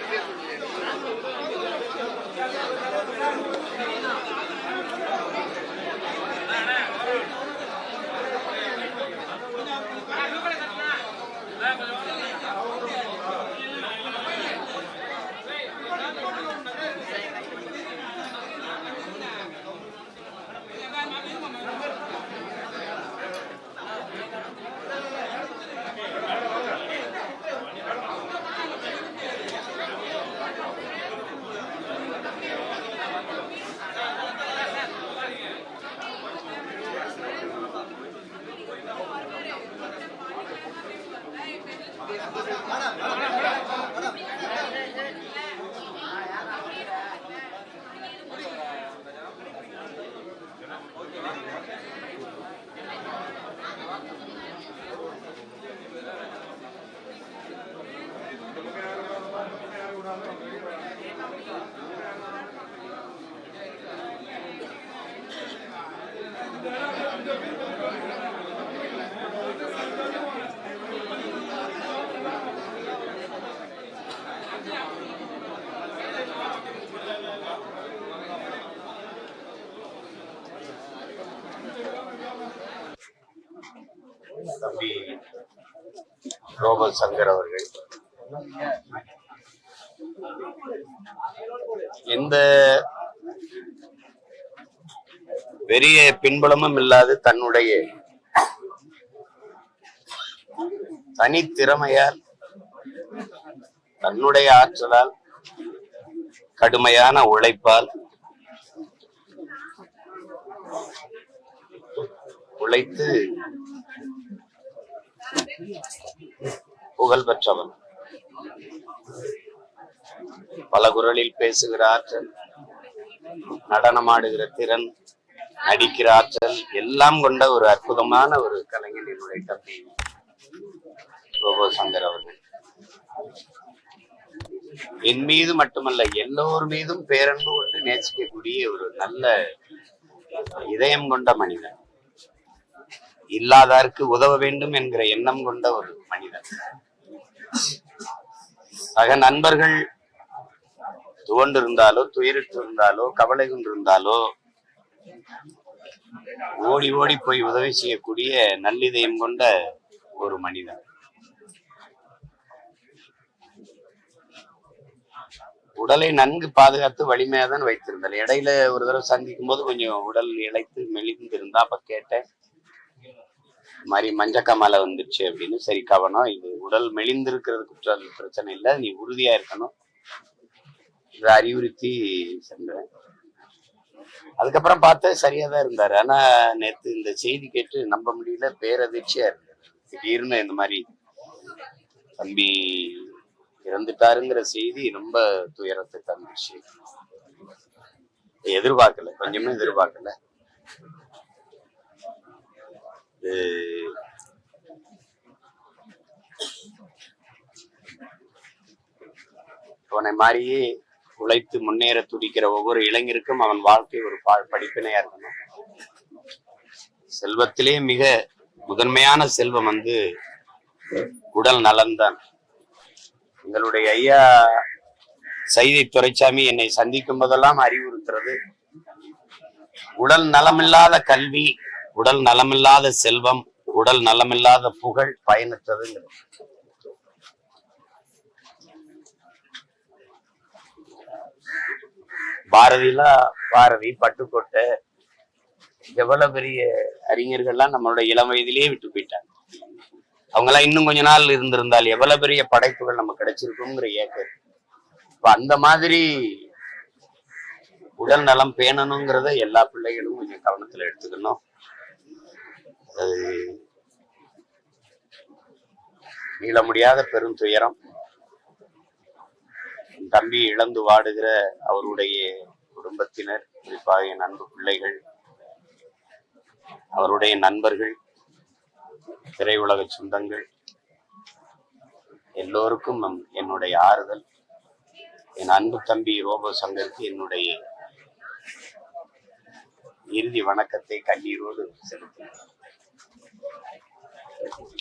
Thank you. Gracias. தம்பி ரோபல் சங்கர் அவர்கள். எந்த பெரிய பின்புலமும் இல்லாது தன்னுடைய தனித்திறமையால் தன்னுடைய ஆற்றலால் கடுமையான உழைப்பால் உழைத்து புகழ் பெற்றவன் பல குரலில் பேசுகிற ஆற்றல் நடனமாடுகிற திறன் நடிக்கிற ஆற்றல் எல்லாம் கொண்ட ஒரு அற்புதமான ஒரு கலைஞன் தம்பி சங்கர் அவர்கள். என் மீது மட்டுமல்ல எல்லோர் மீதும் பேரன்பு கொண்டு நேசிக்கக்கூடிய ஒரு நல்ல இதயம் கொண்ட மனிதன். இல்லாதாருக்கு உதவ வேண்டும் என்கிற எண்ணம் கொண்ட ஒரு மனிதன். சக நண்பர்கள் துவண்டிருந்தாலோ துயரிட்டு இருந்தாலோ கவலை கொண்டிருந்தாலோ ஓடி ஓடி போய் உதவி செய்யக்கூடிய நல்லிதயம் கொண்ட ஒரு மனிதன். உடலை நன்கு பாதுகாத்து வலிமையா தான் வைத்திருந்தார். இடையில ஒரு தடவை சந்திக்கும் போது கொஞ்சம் உடல் இழைத்து மெலிந்து இருந்தா அப்ப கேட்டேன். இந்த மாதிரி மஞ்சக்காமலை வந்துருச்சு அப்படின்னு சரி கவனம். இது உடல் மெலிந்திருக்கிறது குற்றம் பிரச்சனை இல்லை. நீ உறுதியா இருக்கணும். இதை அறிவுறுத்தி சென்றேன். அதுக்கப்புறம் பார்த்தா சரியா தான் இருந்தாரு. ஆனா நேத்து இந்த செய்தி கேட்டு நம்ப முடியல. பேரதிர்ச்சியா இருந்தது திடீர்னு இந்த மாதிரி தம்பி இறந்துட்டாருங்கிற செய்தி ரொம்ப துயரத்தை தந்துச்சு எதிர்பார்க்கல. கொஞ்சமே எதிர்பார்க்கல. இது அவனை மாதிரியே உழைத்து முன்னேற துடிக்கிற ஒவ்வொரு இளைஞருக்கும் அவன் வாழ்க்கை ஒரு பா படிப்பினையா இருக்கணும். செல்வத்திலே மிக முதன்மையான செல்வம் வந்து உடல் நலன்தான் எங்களுடைய ஐயா சைதை துரைசாமி என்னை சந்திக்கும் போதெல்லாம் அறிவுறுத்துறது. உடல் நலமில்லாத கல்வி உடல் நலமில்லாத செல்வம் உடல் நலமில்லாத புகழ் பயனற்றதுங்கிறது. பாரதிலாம் பாரதி பட்டுக்கோட்டை எவ்வளவு பெரிய அறிஞர்கள்லாம் நம்மளோட இளம் வயதிலேயே விட்டு போயிட்டாங்க. அவங்கெல்லாம் இன்னும் கொஞ்ச நாள் இருந்திருந்தால் எவ்வளவு பெரிய படைப்புகள் நம்ம கிடைச்சிருக்குங்கிற ஏக்கம் இப்ப அந்த மாதிரி உடல் நலம் பேணணுங்கிறத எல்லா பிள்ளைகளும் கொஞ்சம் கவனத்துல எடுத்துக்கணும். அது மீள முடியாத பெரும் துயரம். என் தம்பி இழந்து வாடுகிற அவருடைய குடும்பத்தினர் குறிப்பாக என் அன்பு பிள்ளைகள் அவருடைய நண்பர்கள் திரையுலக சொந்தங்கள் எல்லோருக்கும் நம்- என்னுடைய ஆறுதல். என் அன்பு தம்பி ரோபோ சங்கருக்கு என்னுடைய இறுதி வணக்கத்தை கண்ணீரோடு செலுத்தினேன் Thank you.